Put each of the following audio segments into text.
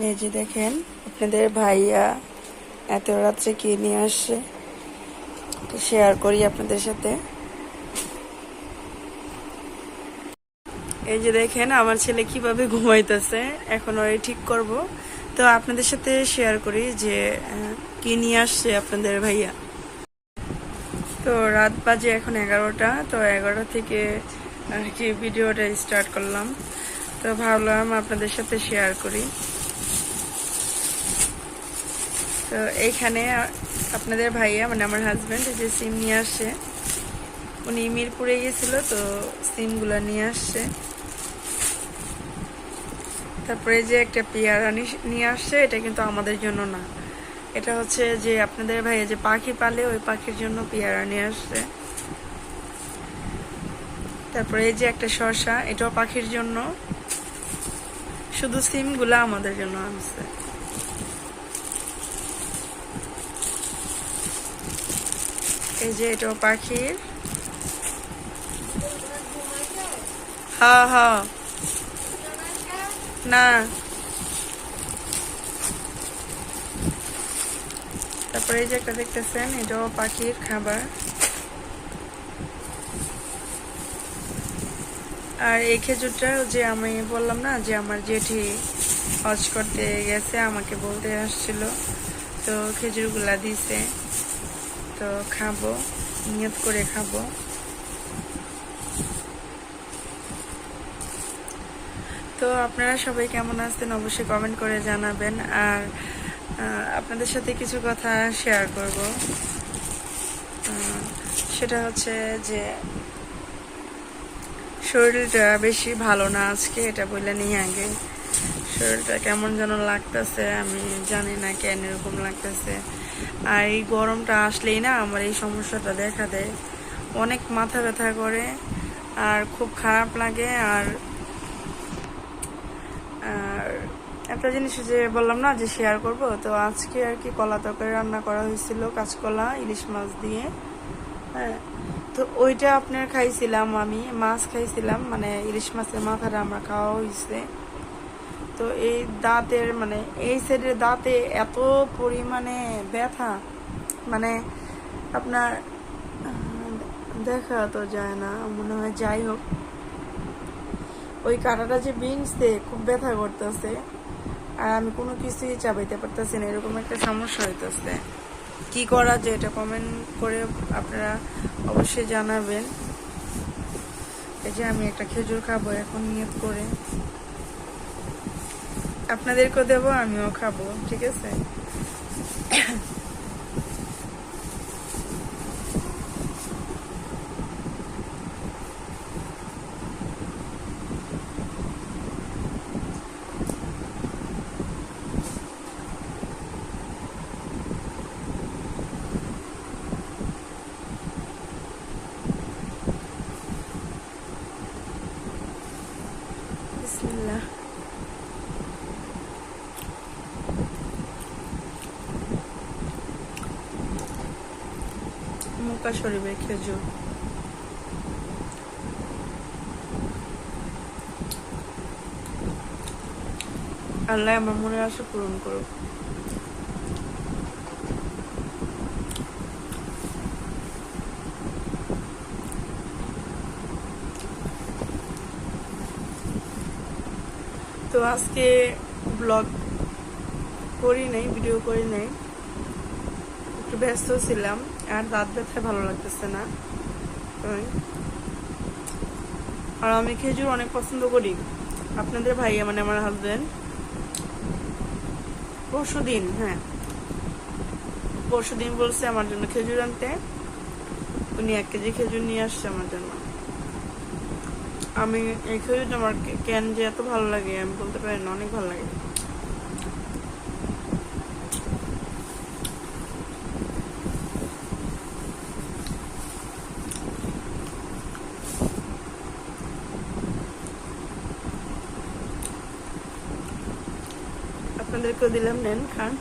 এই যে দেখেন, আপনাদের ভাইয়া এত রাত্রে কি নিয়ে আসছে তো শেয়ার করি আপনাদের সাথে। এই যে দেখেন, আমার ছেলে কীভাবে ঘুমাইতেছে, এখন ওই ঠিক করব। তো আপনাদের সাথে শেয়ার করি যে কি নিয়ে আসছে আপনাদের ভাইয়া। তো রাত বাজে এখন এগারোটা, তো এগারোটা থেকে আর কি ভিডিওটা স্টার্ট করলাম। তো ভাবলাম আপনাদের সাথে শেয়ার করি। তো এইখানে আপনাদের ভাইয়া মানে আমার হাজব্যান্ড যে সিম নিয়ে আসে। উনি মিরপুরে গেছিল তো সিমগুলো নিয়ে আসছে তারপরে যে একটা পেয়ারা নিয়ে আসছে এটা কিন্তু আমাদের জন্য না। এটা হচ্ছে যে আপনাদের ভাইয়া যে পাখি পালে, ওই পাখির জন্য পেয়ারা নিয়ে আসছে তারপরে এই যে একটা শসা, এটাও পাখির জন্য। শুধু সিমগুলা আমাদের জন্য আনছে। এই যে এটাও পাখির হ্যাঁ হ্যাঁ। না। তারপরে এই যে একটা দেখতেছেন, এটাও পাখির খাবার। আর এই খেজুরটা যে আমি বললাম না, যে আমার জেঠি হজ করতে গেছে, আমাকে বলতে আসছিল। তো খেজুরগুলা দিছে। তো খাব, নিয়ত করে খাব। তো আপনারা সবাই কেমন আছেন অবশ্যই কমেন্ট করে জানাবেন। আর আপনাদের সাথে কিছু কথা শেয়ার করব। সেটা হচ্ছে যে, শরীরটা বেশি ভালো না আজকে, এটা বললে নিয়ে আগে। শরীরটা কেমন যেন লাগতেছে, আমি জানি না কেন এরকম লাগতেছে। আর এই গরমটা আসলেই না আমার এই সমস্যাটা দেখা দেয়। অনেক মাথা ব্যথা করে আর খুব খারাপ লাগে আর একটা জিনিস যে বললাম না যে শেয়ার করব, তো আজকে আর কি কলা তরকারি রান্না করা হয়েছিল, কাঁচকলা, ইলিশ মাছ দিয়ে। হ্যাঁ তো ওইটা আপনার খাইছিলাম আমি, মাছ খাইছিলাম মানে ইলিশ মাছের মাথাটা আমরা খাওয়া হয়েছে। তো এই দাঁতের মানে এই সাইডের দাঁতে এত পরিমাণে ব্যথা মানে আপনার দেখা তো যায় না, মনে হয় যাই হোক। ওই কাঁটাটা যে বিনছে খুব ব্যথা করতেছে। আর আমি কোনো কিছুই চাপাইতে পারতেছি না, এরকম একটা সমস্যা হইতেছে। কি করা যায় এটা কমেন্ট করে আপনারা অবশ্যই জানাবেন। এই যে আমি একটা খেজুর খাব, এখন নিয়ত করে। আপনাদেরকেও দেবো আমিও খাব ঠিক আছে বিসমিল্লাহ মুকা শরীফের খেজুর। আল্লাহ আমার মনের আশা পূরণ করুক। তো আজকে ব্লগ করি নাই, ভিডিও করি নাই। একটু ব্যস্ত ছিলাম। আর দাঁত ব্যথায় ভালো লাগতেছে না। আর আমি খেজুর অনেক পছন্দ করি। আপনাদের ভাইয়া মানে আমার হাজবেন্ড পরশু দিন হ্যাঁ। পরশু দিন বলছে আমার জন্য খেজুর আনতে। উনি এক কেজি খেজুর নিয়ে আসছে আমার জন্য। আমি এই খেজুরটা আমার কে- কেন যে এত ভালো লাগে আমি বলতে পারি না, অনেক ভালো লাগে। আপনাদেরকেও দিলাম, নেন খান।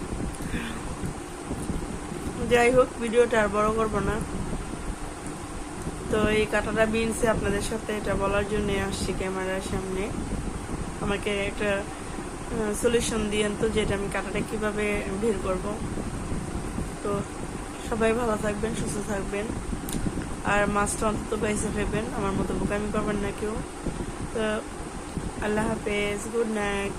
যাই হোক, ভিডিওটা আর বড় করব না। তো এই কাটাটা বিনছে আপনাদের সাথে, এটা বলার জন্য আসছি ক্যামেরার সামনে। আমাকে একটা সলিউশন দিয়েন তো, যেটা আমি কাটাটা কীভাবে বের করব। তো সবাই ভালো থাকবেন, সুস্থ থাকবেন। আর মাছটা অন্তত বাইসে ফেলবেন, আমার মতো বোকামি করবেন না কেউ। তো আল্লাহ হাফেজ, গুড নাইট।